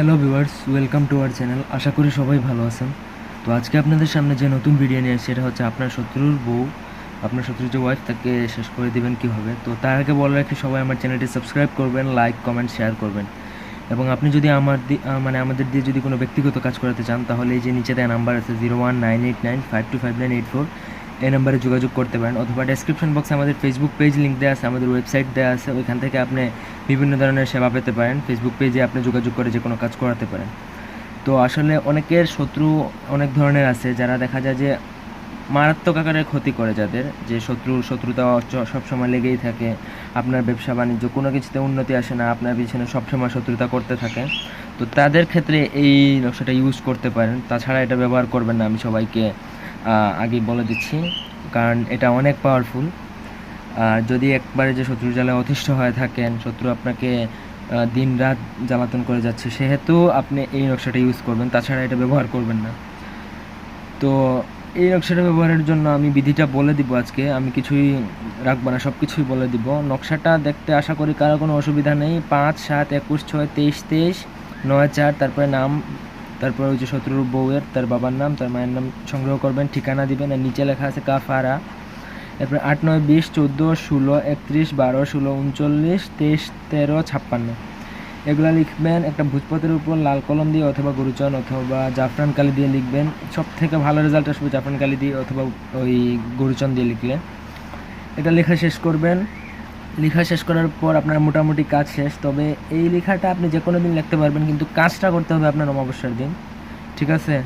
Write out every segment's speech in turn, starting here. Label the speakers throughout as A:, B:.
A: Hello viewers, welcome to our channel. আশা করি সবাই ভালো আছেন। তো আজকে আপনাদের সামনে যে নতুন ভিডিও নিয়ে সেটা হচ্ছে আপনার শত্রুর বউ। আপনার শত্রুর যে ওয়াইফ তাকে শেষ করে দিবেন কীভাবে? তো তার আগে বলে রাখি, সবাই আমার চ্যানেলটি সাবস্ক্রাইব করবেন লাইক কমেন্ট শেয়ার করবেন। এবং আপনি যদি আমার মানে আমাদের দিয়ে যদি কোনো ব্যক্তিগত কাজ করাতে চান, তাহলে এই যে নিচে দেওয়া নাম্বার আছে zero one nine eight nine five two five nine eight four এই নাম্বারে যোগাযোগ করতে পারেন অথবা ডেসক্রিপশন বক্সে আমাদের ফেসবুক পেজ লিঙ্ক দেওয়া আছে, আমাদের ওয়েবসাইট দেওয়া আছে, ওইখান থেকে আপনি বিভিন্ন ধরনের সেবা পেতে পারেন। ফেসবুক পেজে আপনি যোগাযোগ করে যে কোনো কাজ করাতে পারেন। তো আসলে অনেকের শত্রু অনেক ধরনের আছে, যারা দেখা যায় যে মারাত্মক আকারে ক্ষতি করে যাদের, যে শত্রু, শত্রুতা সবসময় লেগেই থাকে, আপনার ব্যবসা বাণিজ্য কোনো কিছুতে উন্নতি আসে না, আপনার পিছনে সবসময় শত্রুতা করতে থাকে। তো তাদের ক্ষেত্রে এই নকশাটা ইউজ করতে পারেন। তাছাড়া এটা ব্যবহার করবেন না, আমি সবাইকে আগেই বলে দিচ্ছি, কারণ এটা অনেক পাওয়ারফুল আর যদি একবারে যে শত্রু জ্বালায় অতিষ্ঠ হয়ে থাকেন, শত্রু আপনাকে দিন রাত জ্বালাতন করে যাচ্ছে, সেহেতু আপনি এই নকশাটা ইউজ করবেন, তাছাড়া এটা ব্যবহার করবেন না। তো এই নকশাটা ব্যবহারের জন্য আমি বিধিটা বলে দিব আজকে, আমি কিছুই রাখব না সব কিছুই বলে দিব। নকশাটা দেখতে আশা করি কারও কোনো অসুবিধা নেই। পাঁচ, সাত, একুশ, ছয়, তেইশ তেইশ, নয়, চার, তারপরে নাম তারপরে যে শত্রুর বউয়ের, তার বাবার নাম, তার মায়ের নাম সংগ্রহ করবেন, ঠিকানা দিবেন, আর নিচে লেখা আছে কাফারা। এরপরে আট, নয়, বিশ, চোদ্দ, ষোলো, একত্রিশ, বারো, ষোলো, উনচল্লিশ, তেইশ, তেরো, ছাপ্পান্ন। এগুলা লিখবেন, একটা ভোজপথের উপর লাল কলম দিয়ে অথবা গুরুচন অথবা জাফরান কালি দিয়ে লিখবেন। সব থেকে ভালো রেজাল্ট আসবে জাফরান কালি দিয়ে অথবা ওই গুরুচন দিয়ে লিখলে। এটা লেখা শেষ করবেন। লেখা শেষ করার পর আপনার মোটামুটি কাজ শেষ। তবে এই লেখাটা আপনি যে কোনো দিন লিখতে পারবেন, কিন্তু কাজটা করতে হবে আপনার অমাবস্যার দিন। ঠিক আছে?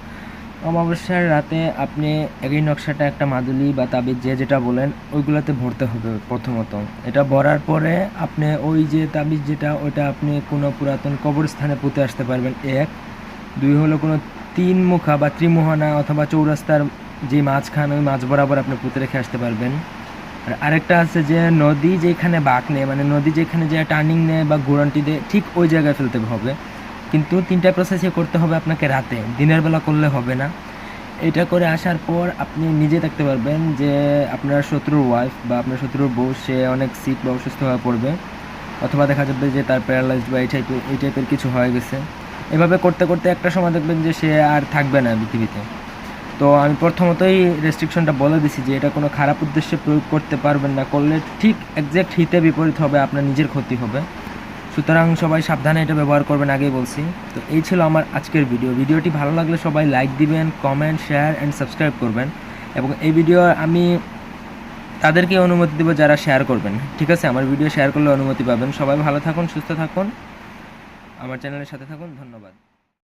A: অমাবস্যার রাতে আপনি এই নকশাটা একটা মাদুলি বা তাবিজ যে যেটা বলেন, ওইগুলোতে ভরতে হবে প্রথমত। এটা ভরার পরে আপনি ওই যে তাবিজ যেটা, ওইটা আপনি কোনো পুরাতন কবরস্থানে পুঁতে আসতে পারবেন। এক। দুই হলো কোনো তিন মুখা বা ত্রিমোহনা অথবা চৌরাস্তার যে মাঝখান, ওই মাঝ বরাবর আপনি পুঁতে রেখে আসতে পারবেন। আর আরেকটা আছে যে নদী যেখানে বাঁক নেয় মানে নদী যেখানে যে টার্নিং নেয় বা ঘোরানটি দেয়, ঠিক ওই জায়গায় ফেলতে হবে। কিন্তু তিনটা প্রসেসে করতে হবে আপনাকে রাতে। দিনের বেলা করলে হবে না। এটা করে আসার পর আপনি নিজে দেখতে পারবেন যে আপনার শত্রুর ওয়াইফ বা আপনার শত্রুর বউ, সে অনেক সিক বা অসুস্থ হয়ে পড়বে। অথবা দেখা যাবে যে তার প্যারালাইজড বা এই টাইপের এই টাইপের কিছু হয়ে গেছে। এভাবে করতে করতে একটা সময় দেখবেন যে সে আর থাকবে না পৃথিবীতে। তো আমি প্রথমতই রেস্ট্রিকশনটা বলে দিছি যে এটা কোনো খারাপ উদ্দেশ্যে প্রয়োগ করতে পারবেন না, করলে ঠিক একজ্যাক্ট হিতে বিপরীত হবে, আপনার নিজের ক্ষতি হবে। সুতরাং সবাই সাবধানে এটা ব্যবহার করবেন, আগেই বলছি। তো এই ছিল আমার আজকের ভিডিও ভিডিওটি ভালো লাগলে সবাই লাইক দিবেন কমেন্ট শেয়ার অ্যান্ড সাবস্ক্রাইব করবেন। এবং এই ভিডিও আমি তাদেরকে অনুমতি দেবো যারা শেয়ার করবেন। ঠিক আছে? আমার ভিডিও শেয়ার করলে অনুমতি পাবেন। সবাই ভালো থাকুন, সুস্থ থাকুন। আমার চ্যানেলের সাথে থাকুন, ধন্যবাদ।